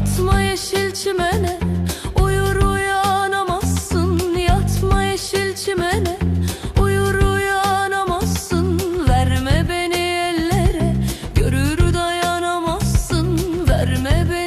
Yatma yeşil çimene Uyur uyanamazsın. Yatma yeşil çimene Uyur uyanamazsın. Verme beni ellere Görür dayanamazsın. Verme beni